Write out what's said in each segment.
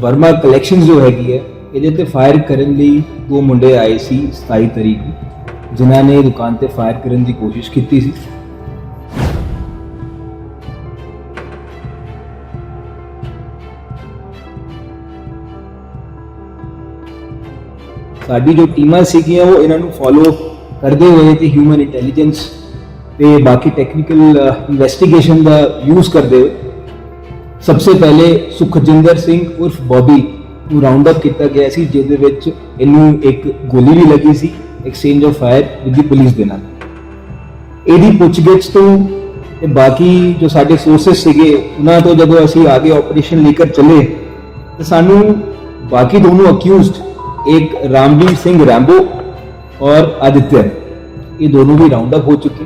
Verma collection ਜੋ ਹੈਗੀ ਹੈ, ਇਹਦੇ ਤੇ ਫਾਇਰ ਕਰਨ ਲਈ ਦੋ ਮੁੰਡੇ ਆਏ ਸੀ 27 ਤਰੀਕ ਨੂੰ, ਜਿਨ੍ਹਾਂ ਨੇ ਦੁਕਾਨ ਤੇ ਫਾਇਰ ਕਰਨ ਦੀ ਕੋਸ਼ਿਸ਼ ਕੀਤੀ ਸੀ। ਸਾਡੀ ਜੋ ਟੀਮਾਂ ਸੀਗੀਆਂ, ਉਹ ਇਹਨਾਂ ਨੂੰ ਫੋਲੋ ਕਰਦੇ ਹੋਏ ਤੇ ਹਿਊਮਨ ਇੰਟੈਲੀਜੈਂਸ ਤੇ ਬਾਕੀ ਟੈਕਨੀਕਲ ਇਨਵੈਸਟੀਗੇਸ਼ਨ ਦਾ ਯੂਜ਼ ਕਰਦੇ ਹੋਏ ਸਭ ਤੋਂ ਪਹਿਲੇ ਸੁਖਜਿੰਦਰ ਸਿੰਘ ਉਰਫ ਬੋਬੀ ਨੂੰ ਰਾਉਂਡ ਅਪ ਕੀਤਾ ਗਿਆ ਸੀ ਜਿਹਦੇ ਵਿੱਚ ਇਹਨੂੰ ਇੱਕ ਗੋਲੀ ਵੀ ਲੱਗੀ ਸੀ exchange of fire with the police ਦੇ ਨਾਲ ਇਹਦੀ ਪੁੱਛਗਿੱਛ ਤੋਂ ਤੇ ਬਾਕੀ ਜੋ ਸਾਡੇ ਸੋਰਸਸ ਸੀਗੇ ਉਹਨਾਂ ਤੋਂ ਜਦੋਂ ਅਸੀਂ ਆਗੇ ਆਪਰੇਸ਼ਨ ਲੈ ਕੇ ਚੱਲੇ ਤੇ ਸਾਨੂੰ ਬਾਕੀ ਦੋਨੋਂ ਅਕਿਊਜ਼ਡ ਇੱਕ ਰਾਮਵੀਰ ਸਿੰਘ ਰੈਂਬੋ ਔਰ ਆਦਿਤਿਆ ਇਹ ਦੋਨੋਂ ਵੀ ਰਾਉਂਡ ਅਪ ਹੋ ਚੁੱਕੇ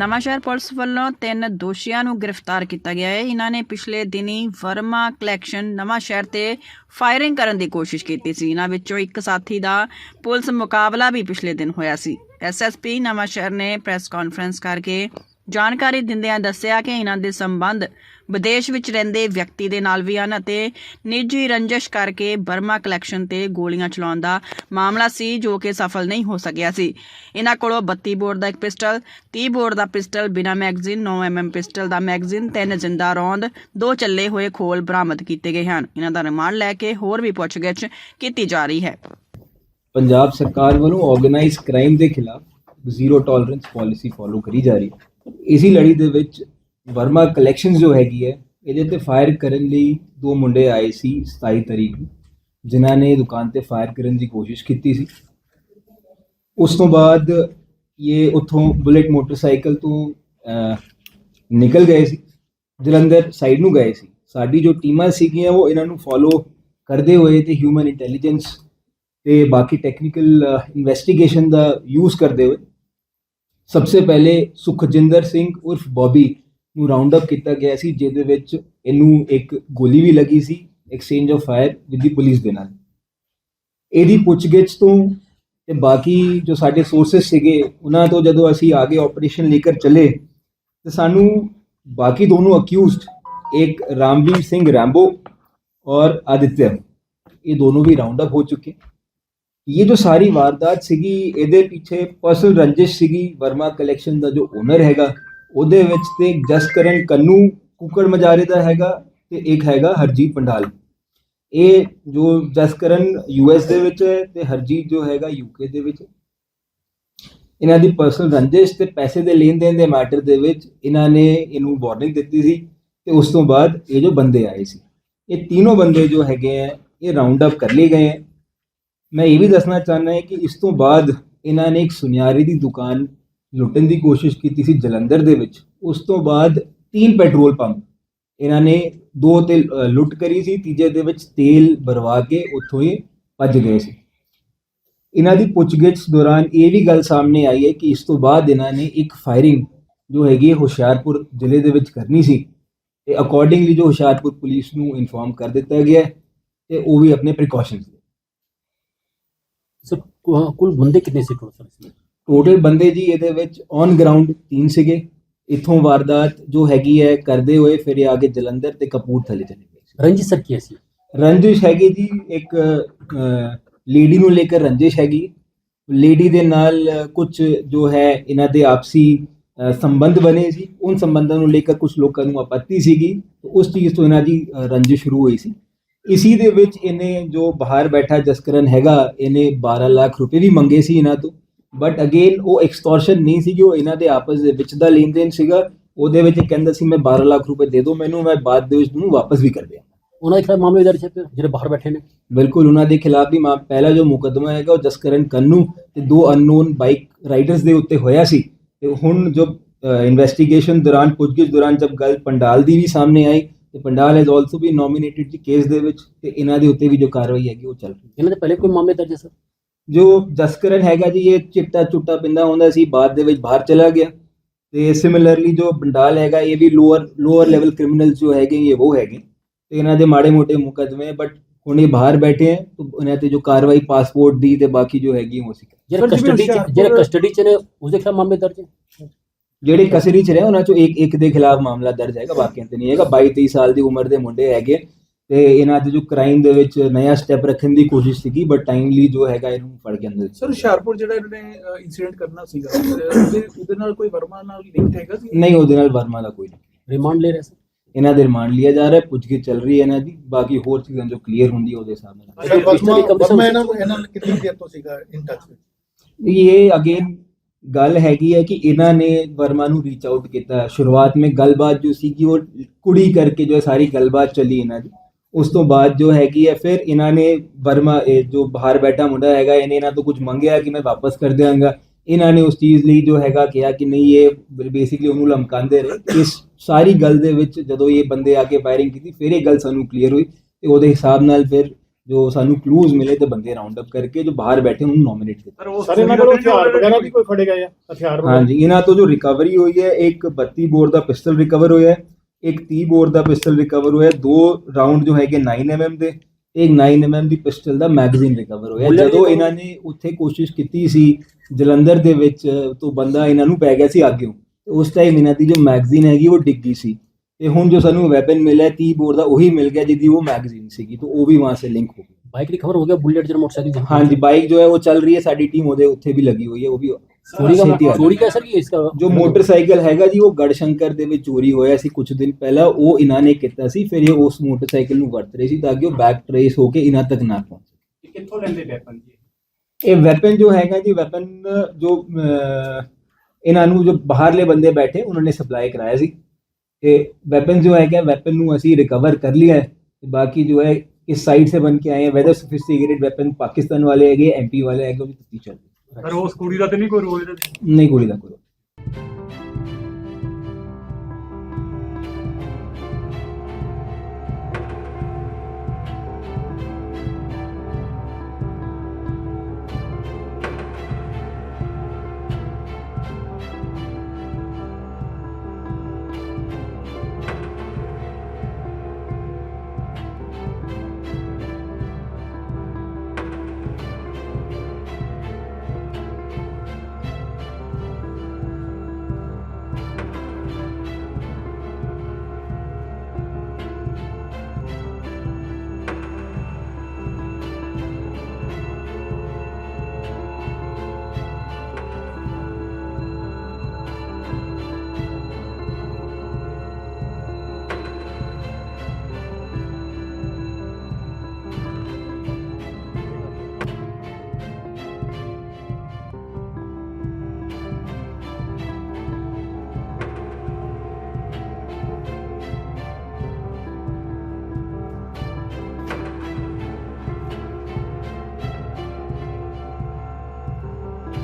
ਨਵਾਂਸ਼ਹਿਰ ਪੁਲਿਸ ਵੱਲੋਂ ਤਿੰਨ ਦੋਸ਼ੀਆਂ ਨੂੰ ਗ੍ਰਿਫਤਾਰ ਕੀਤਾ ਗਿਆ ਹੈ। ਇਹਨਾਂ ਨੇ ਪਿਛਲੇ ਦਿਨੀ ਵਰਮਾ ਕਲੈਕਸ਼ਨ ਨਵਾਂਸ਼ਹਿਰ ਤੇ ਫਾਇਰਿੰਗ ਕਰਨ ਦੀ ਕੋਸ਼ਿਸ਼ ਕੀਤੀ ਸੀ। ਇਹਨਾਂ ਵਿੱਚੋਂ ਇੱਕ ਸਾਥੀ ਦਾ ਪੁਲਿਸ ਮੁਕਾਬਲਾ ਵੀ ਪਿਛਲੇ ਦਿਨ ਹੋਇਆ ਸੀ। ਐਸਐਸਪੀ ਨਵਾਂਸ਼ਹਿਰ ਨੇ ਪ੍ਰੈਸ ਕਾਨਫਰੰਸ ਕਰਕੇ ਜਾਣਕਾਰੀ ਦਿੰਦਿਆਂ ਦੱਸਿਆ ਕਿ ਇਹਨਾਂ ਦੇ ਸੰਬੰਧ ਵਿਦੇਸ਼ ਵਿੱਚ ਰਹਿੰਦੇ ਵਿਅਕਤੀ ਦੇ ਨਾਲ ਵੀ ਹਨ ਅਤੇ ਨਿੱਜੀ ਰੰਜਿਸ਼ ਕਰਕੇ ਬਰਮਾ ਕਲੈਕਸ਼ਨ ਤੇ ਗੋਲੀਆਂ ਚਲਾਉਣ ਦਾ ਮਾਮਲਾ ਸੀ ਜੋ ਕਿ ਸਫਲ ਨਹੀਂ ਹੋ ਸਕਿਆ ਸੀ। ਇਹਨਾਂ ਕੋਲੋਂ 32 ਬੋਰ ਦਾ ਇੱਕ ਪਿਸਟਲ 30 ਬੋਰ ਦਾ ਪਿਸਟਲ, ਬਿਨਾ ਮੈਗਜ਼ੀਨ 9 mm ਪਿਸਟਲ ਦਾ ਮੈਗਜ਼ੀਨ, ਤਿੰਨ ਜਿੰਦਾ ਰੌਂਦ, ਦੋ ਚੱਲੇ ਹੋਏ ਖੋਲ ਬਰਾਮਦ ਕੀਤੇ ਗਏ ਹਨ। ਇਹਨਾਂ ਦਾ ਰਿਮਾਂਡ ਲੈ ਕੇ ਹੋਰ ਵੀ ਪੁੱਛਗਿੱਛ ਕੀਤੀ ਜਾ ਰਹੀ ਹੈ। ਪੰਜਾਬ ਸਰਕਾਰ ਵੱਲੋਂ ਆਰਗੇਨਾਈਜ਼ ਕ੍ਰਾਈਮ ਦੇ ਖਿਲਾਫ ਜ਼ੀਰੋ ਟੋਲਰੈਂਸ ਪਾਲਿਸੀ ਫੋਲੋ ਕਰੀ ਜਾ ਰਹੀ ਹੈ। ਇਸੀ ਲੜੀ ਦੇ ਵਿੱਚ ਵਰਮਾ ਕਲੈਕਸ਼ਨ ਜੋ ਹੈਗੀ ਹੈ, ਇਹਦੇ ਤੇ ਫਾਇਰ ਕਰਨ ਲਈ ਦੋ ਮੁੰਡੇ ਆਏ ਸੀ 27 ਤਰੀਕ ਨੂੰ, ਜਿਨ੍ਹਾਂ ਨੇ ਦੁਕਾਨ ਤੇ ਫਾਇਰ ਕਰਨ ਦੀ ਕੋਸ਼ਿਸ਼ ਕੀਤੀ ਸੀ। ਉਸ ਤੋਂ ਬਾਅਦ ਇਹ ਉੱਥੋਂ ਬੁਲੇਟ ਮੋਟਰਸਾਈਕਲ ਤੋਂ ਨਿਕਲ ਗਏ ਸੀ, ਜਲੰਧਰ ਸਾਈਡ ਨੂੰ ਗਏ ਸੀ। ਸਾਡੀ ਜੋ ਟੀਮਾਂ ਸੀਗੀਆਂ, ਉਹ ਇਹਨਾਂ ਨੂੰ ਫੋਲੋ ਕਰਦੇ ਹੋਏ ਤੇ ਹਿਊਮਨ ਇੰਟੈਲੀਜੈਂਸ ਤੇ ਬਾਕੀ ਟੈਕਨੀਕਲ ਇਨਵੈਸਟੀਗੇਸ਼ਨ ਦਾ ਯੂਜ਼ ਕਰਦੇ ਹੋਏ ਸਭ ਤੋਂ ਪਹਿਲੇ ਸੁਖਜਿੰਦਰ ਸਿੰਘ ਉਰਫ ਬੌਬੀ ਨੂੰ ਰਾਉਂਡ ਅਪ ਕੀਤਾ ਗਿਆ ਸੀ, ਜਿਹਦੇ ਵਿੱਚ ਇਹਨੂੰ ਇੱਕ ਗੋਲੀ ਵੀ ਲੱਗੀ ਸੀ exchange of fire with the police ਦੇ ਨਾਲ। ਇਹਦੀ ਪੁੱਛਗਿੱਛ ਤੋਂ ਤੇ ਬਾਕੀ ਜੋ ਸਾਡੇ ਸੋਰਸਸ ਸੀਗੇ, ਉਹਨਾਂ ਤੋਂ ਜਦੋਂ ਅਸੀਂ ਆਗੇ ਆਪਰੇਸ਼ਨ ਲੈ ਕੇ ਚਲੇ, ਤੇ ਸਾਨੂੰ ਬਾਕੀ ਦੋਨੋਂ ਅਕਿਊਜ਼ਡ ਇੱਕ ਰਾਮਵੀਰ ਸਿੰਘ ਰੈਂਬੋ ਔਰ ਆਦਿਤਿਆ। ਇਹ ਦੋਨੋਂ ਵੀ ਰਾਉਂਡ ਅਪ ਹੋ ਚੁੱਕੇ। ਇਹ ਜੋ ਸਾਰੀ ਵਾਰਦਾਤ ਸੀਗੀ ਇਹਦੇ ਪਿੱਛੇ ਪਰਸਨਲ ਰੰਜਿਸ਼ ਸੀਗੀ ਵਰਮਾ ਕਲੈਕਸ਼ਨ ਦਾ ਜੋ ਓਨਰ ਹੈਗਾ ਉਹਦੇ ਵਿੱਚ ਤੇ ਜਸਕਰਨ ਕੰਨੂ ਕੁੱਕੜ ਮਜਾਰੇ ਦਾ ਹੈਗਾ ਤੇ ਇੱਕ ਹੈਗਾ ਹਰਜੀਤ ਪੰਡਾਲ ਇਹ ਜੋ ਜਸਕਰਨ ਯੂਐਸ ਦੇ ਵਿੱਚ ਹੈ ਤੇ ਹਰਜੀਤ ਜੋ ਹੈਗਾ ਯੂਕੇ ਦੇ ਵਿੱਚ ਇਹਨਾਂ ਦੀ ਪਰਸਨਲ ਰੰਜਿਸ਼ ਤੇ ਪੈਸੇ ਦੇ ਲੈਣ ਦੇਣ ਦੇ ਮੈਟਰ ਦੇ ਵਿੱਚ ਇਹਨਾਂ ਨੇ ਇਹਨੂੰ ਵਾਰਨਿੰਗ ਦਿੱਤੀ ਸੀ ਤੇ ਉਸ ਤੋਂ ਬਾਅਦ ਇਹ ਜੋ ਬੰਦੇ ਆਏ ਸੀ ਇਹ ਤਿੰਨੋਂ ਬੰਦੇ ਜੋ ਹੈਗੇ ਆ ਇਹ ਰਾਉਂਡ ਅਪ ਕਰ ਲਏ ਗਏ ਹੈ ਮੈਂ ਇਹ ਵੀ ਦੱਸਣਾ ਚਾਹੁੰਦਾ ਹਾਂ ਕਿ ਇਸ ਤੋਂ ਬਾਅਦ ਇਹਨਾਂ ਨੇ ਇੱਕ ਸੁਨਿਆਰੀ ਦੀ ਦੁਕਾਨ ਲੁੱਟਣ ਦੀ ਕੋਸ਼ਿਸ਼ ਕੀਤੀ ਸੀ ਜਲੰਧਰ ਦੇ ਵਿੱਚ। ਉਸ ਤੋਂ ਬਾਅਦ ਤਿੰਨ ਪੈਟਰੋਲ ਪੰਪ ਇਹਨਾਂ ਨੇ ਦੋ ਤੇ ਲੁੱਟ ਕਰੀ ਸੀ, ਤੀਜੇ ਦੇ ਵਿੱਚ ਤੇਲ ਭਰਵਾ ਕੇ ਉੱਥੋਂ ਹੀ ਭੱਜ ਗਏ ਸੀ। ਇਹਨਾਂ ਦੀ ਪੁੱਛਗਿੱਛ ਦੌਰਾਨ ਇਹ ਵੀ ਗੱਲ ਸਾਹਮਣੇ ਆਈ ਹੈ ਕਿ ਇਸ ਤੋਂ ਬਾਅਦ ਇਹਨਾਂ ਨੇ ਇੱਕ ਫਾਇਰਿੰਗ ਜੋ ਹੈਗੀ ਹੈ ਹੁਸ਼ਿਆਰਪੁਰ ਜ਼ਿਲ੍ਹੇ ਦੇ ਵਿੱਚ ਕਰਨੀ ਸੀ ਤੇ ਅਕੋਰਡਿੰਗਲੀ ਜੋ ਹੁਸ਼ਿਆਰਪੁਰ ਪੁਲਿਸ ਨੂੰ ਇਨਫੋਰਮ ਕਰ ਦਿੱਤਾ ਗਿਆ ਹੈ ਤੇ ਉਹ ਵੀ ਆਪਣੇ ਪ੍ਰੀਕਾਸ਼ਨਸ ਸਰ ਕੁੱਲ ਬੰਦੇ ਕਿੰਨੇ ਸੀ ਟੋਟਲ ਟੋਟਲ ਬੰਦੇ ਜੀ ਇਹਦੇ ਵਿੱਚ ਔਨ ਗਰਾਊਂਡ 3 ਸੀਗੇ ਇਥੋਂ ਵਾਰਦਾਤ ਜੋ ਹੈਗੀ ਹੈ ਕਰਦੇ ਹੋਏ ਫਿਰ ਇਹ ਆਗੇ ਜਲੰਧਰ ਤੇ ਕਪੂਰਥਲੇ ਚਲੇ ਗਏ ਰੰਜਿਸ਼ ਸਰ ਕੀ ਸੀ ਰੰਜਿਸ਼ ਹੈਗੀ ਜੀ ਇੱਕ ਲੇਡੀ ਨੂੰ ਲੈ ਕੇ ਰੰਜਿਸ਼ ਹੈਗੀ ਲੇਡੀ ਦੇ ਨਾਲ ਕੁਝ ਜੋ ਹੈ ਇਹਨਾਂ ਦੇ ਆਪਸੀ ਸੰਬੰਧ ਬਣੇ ਸੀ ਉਹਨਾਂ ਸੰਬੰਧਾਂ ਨੂੰ ਲੈ ਕੇ ਕੁਝ ਲੋਕਾਂ ਨੂੰ ਆਪੱਤੀ ਸੀਗੀ ਉਸ ਚੀਜ਼ ਤੋਂ ਇਹਨਾਂ ਦੀ ਰੰਜਿਸ਼ ਸ਼ੁਰੂ ਹੋਈ ਸੀ ਇਸੀ ਦੇ ਵਿੱਚ ਇਹਨੇ ਜੋ ਬਾਹਰ ਬੈਠਾ ਜਸਕਰਨ ਹੈਗਾ ਇਹਨੇ 12 ਲੱਖ ਰੁਪਏ ਵੀ ਮੰਗੇ ਸੀ ਇਹਨਾਂ ਤੋਂ ਬਟ ਅਗੇਨ ਉਹ ਐਕਸਟੋਰਸ਼ਨ ਨਹੀਂ ਸੀਗੀ ਉਹ ਇਹਨਾਂ ਦੇ ਆਪਸ ਦੇ ਵਿੱਚ ਦਾ ਲੈਣ ਦੇਣ ਸੀਗਾ ਉਹਦੇ ਵਿੱਚ ਕਹਿੰਦਾ ਸੀ ਮੈਂ 12 ਲੱਖ ਰੁਪਏ ਦੇ ਦਿਓ ਮੈਨੂੰ ਮੈਂ ਬਾਅਦ ਦੇ ਵਿੱਚ ਤੁਹਾਨੂੰ ਵਾਪਸ ਵੀ ਕਰ ਦਿਆਂ ਉਹਨਾਂ ਦੇ ਖਿਲਾਫ ਮਾਮਲੇ ਦਰਜ ਹੈ ਜਿਹੜੇ ਬਾਹਰ ਬੈਠੇ ਨੇ ਬਿਲਕੁਲ ਉਹਨਾਂ ਦੇ ਖਿਲਾਫ ਵੀ ਮਾ- ਪਹਿਲਾ ਜੋ ਮੁਕੱਦਮਾ ਹੈਗਾ ਉਹ ਜਸਕਰਨ ਕੰਨੂ ਤੇ ਦੋ ਅਨਨੋਨ ਬਾਈਕ ਰਾਈਡਰਸ ਦੇ ਉੱਤੇ ਹੋਇਆ ਸੀ ਤੇ ਹੁਣ ਜੋ ਇਨਵੈਸਟੀਗੇਸ਼ਨ ਦੌਰਾਨ ਪੁੱਛਗਿੱਛ ਦੌਰਾਨ ਜਦ ਗੱਲ ਪੰਡਾਲ ਦੀ ਵੀ ਸਾਹਮਣੇ ਆਈ ਤੇ Pandal has also be nominated ਜੀ ਕੇਸ ਦੇ ਵਿੱਚ ਤੇ ਇਹਨਾਂ ਦੇ ਉੱਤੇ ਵੀ ਜੋ ਕਾਰਵਾਈ ਹੈਗੀ ਉਹ ਚੱਲ ਰਹੀ ਹੈ। ਇਹਨਾਂ ਦੇ ਪਹਿਲੇ ਕੋਈ ਮਾਮਲੇ ਦਰਜ ਹੈ ਸਰ? ਜੋ ਜਸਕਰਨ ਹੈਗਾ ਜੀ ਇਹ ਚਿੱਟਾ ਚੁੱਟਾ ਪਿੰਦਾ ਹੁੰਦਾ ਸੀ ਬਾਅਦ ਦੇ ਵਿੱਚ ਬਾਹਰ ਚਲਾ ਗਿਆ। ਤੇ ਸਿਮਿਲਰਲੀ ਜੋ ਬੰਡਾਲ ਹੈਗਾ ਇਹ ਵੀ ਲੋਅਰ ਲੋਅਰ ਲੈਵਲ ਕ੍ਰਿਮੀਨਲਸ ਜੋ ਹੈਗੇ ਇਹ ਉਹ ਹੈਗੇ। ਤੇ ਇਹਨਾਂ ਦੇ ਮਾੜੇ ਮੋਟੇ ਮੁਕੱਦਮੇ ਬਟ ਹੁਣ ਇਹ ਬਾਹਰ ਬੈਠੇ ਹੈ ਤਾਂ ਇਹਨਾਂ ਤੇ ਜੋ ਕਾਰਵਾਈ ਪਾਸਪੋਰਟ ਦੀ ਤੇ ਬਾਕੀ ਜੋ ਹੈਗੀ ਉਹ ਸੀ ਜਿਹੜੇ ਕਸਟਡੀ ਚ ਜਿਹੜੇ ਕਸਟਡੀ ਚ ਨੇ ਉਸ ਦੇ ਖਿਲਾਫ ਮਾਮਲੇ ਦਰਜ ਹੈ? ਜਿਹੜੇ ਕਸਰੀ ਚ ਰਹੇ ਉਹਨਾਂ ਚੋਂ ਇੱਕ ਇੱਕ ਦੇ ਖਿਲਾਫ ਮਾਮਲਾ ਦਰਜ ਹੈਗਾ ਬਾਕੀਆਂ ਤੇ ਨਹੀਂ ਹੈਗਾ। 22 23 ਸਾਲ ਦੀ ਉਮਰ ਦੇ ਮੁੰਡੇ ਹੈਗੇ। ਤੇ ਇਹਨਾਂ ਦੇ ਜੋ ਕ੍ਰਾਈਮ ਦੇ ਵਿੱਚ ਨਇਆ ਸਟੈਪ ਰੱਖਣ ਦੀ ਕੋਸ਼ਿਸ਼ ਸੀਗੀ ਬਟ ਟਾਈਮਲੀ ਜੋ ਹੈਗਾ ਇਹਨੂੰ ਫੜ ਕੇ ਅੰਦਰ ਸਰ ਹੁਸ਼ਿਆਰਪੁਰ ਜਿਹੜਾ ਇਹਨਾਂ ਨੇ ਇਨਸੀਡੈਂਟ ਕਰਨਾ ਸੀਗਾ ਉਹਦੇ ਨਾਲ ਕੋਈ ਵਰਮਾ ਨਾਲ ਲਿੰਕ ਹੈਗਾ ਸੀ? ਨਹੀਂ ਉਹਦੇ ਨਾਲ ਵਰਮਾ ਦਾ ਕੋਈ ਰਿਮਾਂਡ ਲੈ ਰਿਹਾ ਸੀ। ਇਹਨਾਂ ਦੇ ਰਿਮਾਂਡ ਲਿਆ ਜਾ ਰਿਹਾ ਪੁੱਛਗਿੱਛ ਚੱਲ ਰਹੀ ਹੈ ਇਹਨਾਂ ਦੀ। ਬਾਕੀ ਹੋਰ ਚੀਜ਼ਾਂ ਜੋ ਕਲੀਅਰ ਹੁੰਦੀ ਉਹਦੇ ਸਾਹਮਣੇ ਵਰਮਾ ਇਹਨਾਂ ਨੂੰ ਕਿੰਨੀ ਦੇਰ ਤੋਂ ਸੀਗਾ ਇਨ ਟੱਚ ਇਹ ਅਗੇਨ ਗੱਲ ਹੈਗੀ ਹੈ ਕਿ ਇਹਨਾਂ ਨੇ ਵਰਮਾ ਨੂੰ ਰੀਚ ਆਊਟ ਕੀਤਾ। ਸ਼ੁਰੂਆਤ में ਗੱਲਬਾਤ ਜੋ ਸੀਗੀ, ਉਹ ਕੁੜੀ ਕਰਕੇ ਜੋ ਹੈ, ਸਾਰੀ ਗੱਲਬਾਤ ਚੱਲੀ ਇਹਨਾਂ ਦੀ। ਉਸ ਤੋਂ ਬਾਅਦ ਜੋ ਹੈਗੀ ਹੈ, ਫਿਰ ਇਹਨਾਂ ਨੇ ਵਰਮਾ ਜੋ ਬਾਹਰ ਬੈਠਾ ਮੁੰਡਾ ਹੈਗਾ, ਇਹਨੇ ਇਹਨਾਂ ਤੋਂ ਕੁਝ ਮੰਗਿਆ ਕਿ ਮੈਂ ਵਾਪਸ ਕਰ ਦਿਆਂਗਾ। ਇਹਨਾਂ ਨੇ ਉਸ ਚੀਜ਼ ਲਈ ਜੋ ਹੈਗਾ ਕਿਹਾ ਕਿ ਨਹੀਂ, ਇਹ ਬੇਸਿਕਲੀ ਉਹਨੂੰ ਲਮਕਾਉਂਦੇ ਰਹੇ। ਇਸ ਸਾਰੀ ਗੱਲ ਦੇ ਵਿੱਚ ਜਦੋਂ ਇਹ ਬੰਦੇ ਆ ਕੇ ਫਾਇਰਿੰਗ ਕੀਤੀ, ਫਿਰ ਇਹ ਗੱਲ ਸਾਨੂੰ ਕਲੀਅਰ ਹੋਈ ਤੇ ਉਹਦੇ ਹਿਸਾਬ ਨਾਲ ਫਿਰ ਜੋ ਸਾਨੂੰ ਕਲੂਜ਼ ਮਿਲੇ ਤੇ ਬੰਦੇ ਰਾਉਂਡ ਅਪ ਕਰਕੇ ਜੋ ਬਾਹਰ ਬੈਠੇ ਉਹਨੂੰ ਨੋਮੀਨੇਟ ਕੀਤਾ। ਸਰ ਇਹਨਾਂ ਕੋਲ ਹਥਿਆਰ ਵਗੈਰਾ ਵੀ ਕੋਈ ਫੜੇ ਗਏ ਆ? ਹਥਿਆਰ ਵਗੈਰਾ? ਹਾਂਜੀ ਇਹਨਾਂ ਤੋਂ ਜੋ ਰਿਕਵਰੀ ਹੋਈ ਹੈ ਇੱਕ 32 ਬੋਰ ਦਾ ਪਿਸਟਲ ਰਿਕਵਰ ਹੋਇਆ ਹੈ ਇੱਕ 30 ਬੋਰ ਦਾ ਪਿਸਟਲ ਰਿਕਵਰ ਹੋਇਆ ਦੋ ਰਾਉਂਡ ਜੋ ਹੈਗੇ 9mm ਦੇ ਇੱਕ 9mm ਦੀ ਪਿਸਟਲ ਦਾ ਮੈਗਜ਼ੀਨ ਰਿਕਵਰ ਹੋਇਆ ਜਦੋਂ ਇਹਨਾਂ ਨੇ ਉੱਥੇ ਕੋਸ਼ਿਸ਼ ਕੀਤੀ ਸੀ ਜਲੰਧਰ ਦੇ ਵਿੱਚ ਤੋਂ ਬੰਦਾ ਇਹਨਾਂ ਨੂੰ ਪੈ ਗਿਆ ਸੀ ਅੱਗਿਓਂ ਤੇ ਉਸ ਟਾਈਮ ਇਹਨਾਂ ਦੀ ਜੋ ਮੈਗਜ਼ੀਨ ਹੈਗੀ ਉਹ ਡਿੱਗੀ ਸੀ। ਤੇ ਹੁਣ ਜੋ ਸਾਨੂੰ ਵੈਪਨ ਮਿਲਿਆ 30 ਬੋਰ ਦਾ ਉਹੀ ਮਿਲ ਗਿਆ ਜਿਹਦੀ ਉਹ ਮੈਗਜ਼ੀਨ ਸੀਗੀ ਤਾਂ ਉਹ ਵੀ ਵਹਾਂ ਸੇ ਲਿੰਕ ਹੋ ਗਈ बाइक रिकवर हो गया बुलेट जो मोटरसाइकिल जहाँ- ਹਾਂਜੀ ਬਾਈਕ ਜੋ ਹੈ ਉਹ ਚੱਲ ਰਹੀ ਹੈ ਸਾਡੀ ਟੀਮ ਉਹਦੇ ਉੱਥੇ ਵੀ ਲੱਗੀ ਹੋਈ ਹੈ ਉਹ ਵੀ चोरी ਛੇਤੀ का ਆ चोरी का सर ये इसका ਜੋ ਮੋਟਰਸਾਈਕਲ ਹੈਗਾ ਜੀ ਉਹ ਗੜਸ਼ੰਕਰ ਦੇ ਵਿੱਚ ਚੋਰੀ ਹੋਇਆ ਸੀ ਕੁਝ ਦਿਨ ਪਹਿਲਾਂ ਉਹ ਇਹਨਾਂ ਨੇ ਕੀਤਾ ਸੀ ਫਿਰ ਇਹ ਉਸ ਮੋਟਰਸਾਈਕਲ ਨੂੰ ਵਰਤ ਰਹੇ ਸੀ ਤਾਂ ਕਿ ਉਹ ਬੈਕ ਟਰੇਸ ਹੋ ਕੇ ਇਹਨਾਂ ਤੱਕ ਨਾ ਪਹੁੰਚੇ ਕਿੱਥੋਂ ਲੈਂਦੇ ਵੈਪਨ ਜੀ ਇਹ ਵੈਪਨ ਜੋ ਹੈਗਾ ਜੀ ਵੈਪਨ ਜੋ ਅਹ, ਇਹਨਾਂ ਨੂੰ ਜੋ ਬਾਹਰਲੇ ਬੰਦੇ ਬੈਠੇ ਉਹਨਾਂ ਨੇ ਸਪਲਾਈ ਕਰਾਇਆ ਸੀ ਤੇ ਵੈਪਨ ਜੋ ਹੈਗਾ ਵੈਪਨ ਨੂੰ ਅਸੀਂ ਰਿਕਵਰ ਕਰ ਲਿਆ ਹੈ ਤੇ ਬਾਕੀ ਜੋ ਹੈ ਇਸ ਸਾਈਡ से बन के आए हैं वेदर सोफिस्टिकेटेड वेपन पाकिस्तान वाले हैगे एमपी वाले हैगे ਉਹਦੀ ਤਫਤੀਸ਼ ਚੱਲ ਰਹੀ ਪਰ ਉਸ ਕੁੜੀ ਦਾ ਤੇ ਨਹੀਂ ਕੋਈ ਰੋਲ ਇਹਦੇ ਹੈ। ਨਹੀਂ ਗੋਲੀ ਦਾ ਕੋਈ